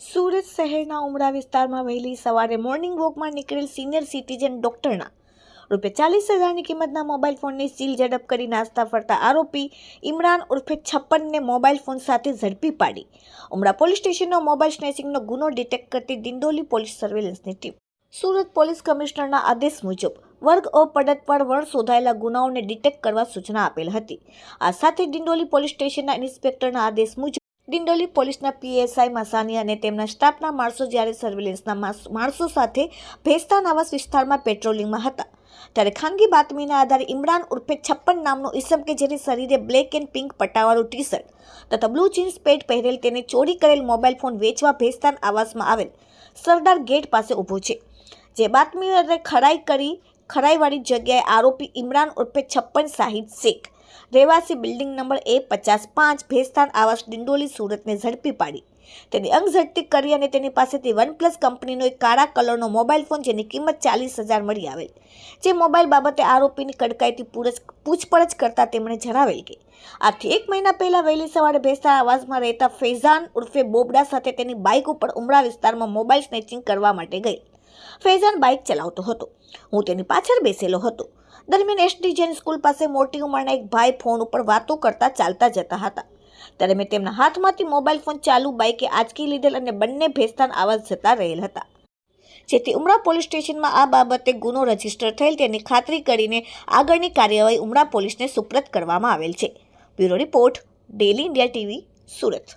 સુરત શહેરના ઉમરા વિસ્તારમાં વહેલી સવારે મોર્નિંગ વોકમાં નીકળેલ સિનિયર સિટીઝન ડોક્ટરના રૂપિયા ચાલીસ હજારની કિંમતના મોબાઈલ ફોનની સીલ ઝડપ કરી નાસ્તા ફરતા આરોપી ઇમરાન ઉર્ફે છપ્પનને મોબાઈલ ફોન સાથે ઝડપી પાડી. ઉમરા પોલીસ સ્ટેશનનો મોબાઈલ સ્નેચિંગનો ગુનો ડિટેક્ટ કરતી દિંડોલી પોલીસ સર્વેલન્સની ટીમ. સુરત પોલીસ કમિશનરના આદેશ મુજબ વર્ગ અપડત પડત પર વણ શોધાયેલા ગુનાઓને ડિટેક્ટ કરવા સૂચના આપેલ હતી. આ સાથે દિંડોલી પોલીસ સ્ટેશનના ઇન્સ્પેક્ટરના આદેશ મુજબ દિંડોલી પોલીસના પીએસઆઈ મસાની અને તેમના સ્ટાફના માણસો જ્યારે સર્વેલન્સના માણસો સાથે ભેસ્તાન આવાસ વિસ્તારમાં પેટ્રોલિંગમાં હતા. ત્યારે ખાનગી બાતમીના આધારે ઇમરાન ઉર્ફે છપ્પન નામનો ઈસમ કે જેની શરીરે બ્લેક એન્ડ પિંક પટ્ટાવાળું ટી શર્ટ તથા બ્લુ જીન્સ પેન્ટ પહેરેલ તેને ચોરી કરેલ મોબાઈલ ફોન વેચવા ભેસ્તાન આવાસમાં આવેલ સરદાર ગેટ પાસે ઊભો છે. જે બાતમી ખરાઈ કરી, ખરાઈવાળી જગ્યાએ આરોપી ઇમરાન ઉર્ફે છપ્પન સાહિદ શેખ રહેવાસી બિલ્ડિંગ નંબર એ પચાસ પાંચ ભેસ્તાન આવાસ ડિંડોલી સુરતને ઝડપી પાડી. તેની અંગ ઝડપી કરી અને તેની પાસેથી વનપ્લસ કંપનીનો એક કાળા કલરનો મોબાઈલ ફોન જેની કિંમત ચાલીસ હજાર મળી આવેલ. જે મોબાઈલ બાબતે આરોપીની કડકાઈથી પૂરછ- પૂછપરછ કરતા તેમણે જણાવેલ કે, આથી એક મહિના પહેલાં વહેલી સવારે ભેસતા આવાસમાં રહેતા ફૈઝાન ઉર્ફે બોબડા સાથે તેની બાઇક ઉપર ઉમરા વિસ્તારમાં મોબાઈલ સ્નેચિંગ કરવા માટે ગઈ. ફૈઝાન બાઇક ચલાવતો હતો. હું તેની પાછળ બેસેલો હતો. દરમિયાન એસડી જૈન સ્કૂલ પાસે મોટી ઉંમરના એક ભાઈ ફોન ઉપર વાતો કરતા ચાલતા જતા હતા. ત્યારે મેં તેમના હાથમાંથી મોબાઈલ ફોન ચાલુ, બાઇકે આંચકી લીધેલ અને બંને ભેસ્તાન આવાજ જતા રહેલ હતા. જેથી ઉમરા પોલીસ સ્ટેશનમાં આ બાબતે ગુનો રજિસ્ટર થયેલ તેની ખાતરી કરીને આગળની કાર્યવાહી ઉમરા પોલીસને સુપ્રત કરવામાં આવેલ છે. Bureau report, daily India TV, Surat.